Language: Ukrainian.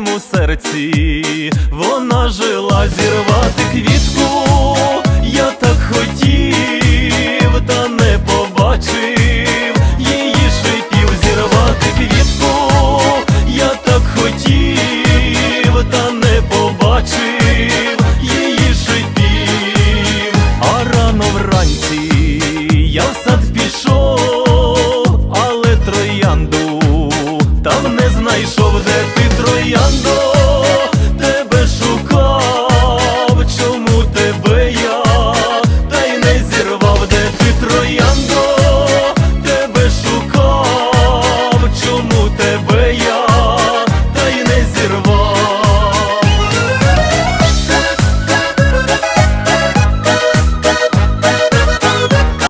моєму серці, вона жила зірвати квітку, я так хотів, та не побачив. Її шипів зірвати квітку, я так хотів, та не побачив. Її шипів, а рано вранці я в сад пішов, але троянду там знайшов, де ти трояндо.